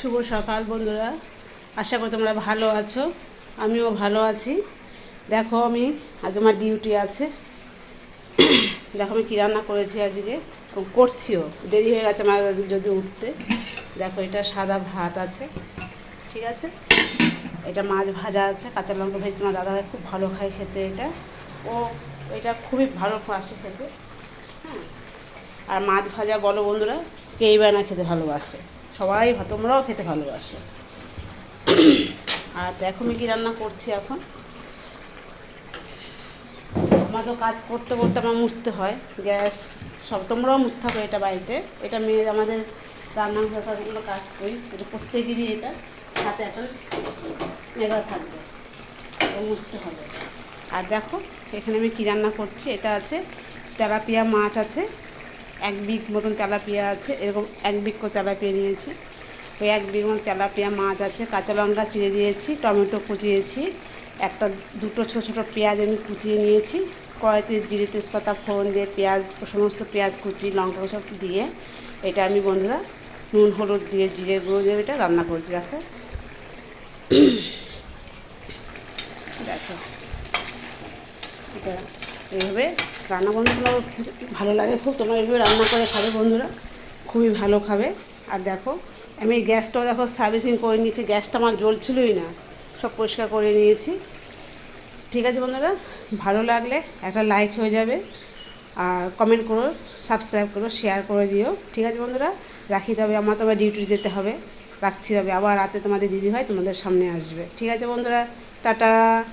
শুভ সকাল বন্ধুরা। আশা করি তোমরা ভালো আছো, আমিও ভালো আছি। দেখো আমি, আজ আমার ডিউটি আছে। দেখো আমি কী রান্না করেছি আজকে করছিও, দেরি হয়ে গেছে আমার যদি উঠতে। দেখো এটা সাদা ভাত আছে, ঠিক আছে? এটা মাছ ভাজা আছে, কাঁচা লঙ্কা ভেজে তোমার দাদাভাই খুব ভালো খায় খেতে এটা। ও, এটা খুবই ভালো আসে খেতে হ্যাঁ? আর মাছ ভাজা বলো বন্ধুরা, কেই বা না খেতে ভালোবাসে। সবাই তোমরাও খেতে ভালোবাসো। আর দেখো আমি কী রান্না করছি এখন। আমার তো কাজ করতে করতে আমার মুছতে হয়, গ্যাস, সব তোমরাও মুছতে হবে এটা বাড়িতে। এটা মেয়ে আমাদের রান্নাঘর কাজগুলো কাজ করি, এটা প্রত্যেকেরই এটা হাতে এখন মেঘা থাকবে মুছতে হবে। আর দেখো, এখানে আমি কী রান্না করছি, এটা আছে, তেলাপিয়া মাছ আছে। এক বিঘ মতন তেলাপিয়া আছে, এরকম এক বিঘ করে তেলাপিয়া নিয়েছি। ওই এক বিঘ মতন তেলাপিয়া মাছ আছে, কাঁচা লঙ্কা চিড়ে দিয়েছি, টমেটো কুচিয়েছি, একটা দুটো ছোটো ছোটো পেঁয়াজ আমি কুচিয়ে নিয়েছি, কড়াইতে জিরে তেজপাতা, ফোড়ন দিয়ে পেঁয়াজ সমস্ত পেঁয়াজ কুচি, লঙ্কা সব দিয়ে এটা আমি বন্ধুরা নুন, হলুদ দিয়ে জিরে গুঁড়ো দিয়ে এটা রান্না করছি, দেখো। দেখো। এটা এইভাবে রান্না তোমার ভালো লাগে খুব। তোমরা এইভাবে রান্না করে খাবে বন্ধুরা। খুবই ভালো খাবে। আর দেখো, আমি গ্যাসটাও দেখো সার্ভিসিং করে নিয়েছি। গ্যাসটা আমার জ্বলছিলই না। সব পরিষ্কার করে নিয়েছি। ঠিক আছে বন্ধুরা, ভালো লাগলে একটা লাইক হয়ে যাবে। আর কমেন্ট করো সাবস্ক্রাইব করো শেয়ার করে দিও। ঠিক আছে বন্ধুরা, রাখি তবে, আমার তোমার ডিউটি যেতে হবে। রাখছি তবে, আবার রাতে তোমাদের দিদি ভাই তোমাদের সামনে আসবে। ঠিক আছে বন্ধুরা, টাটা।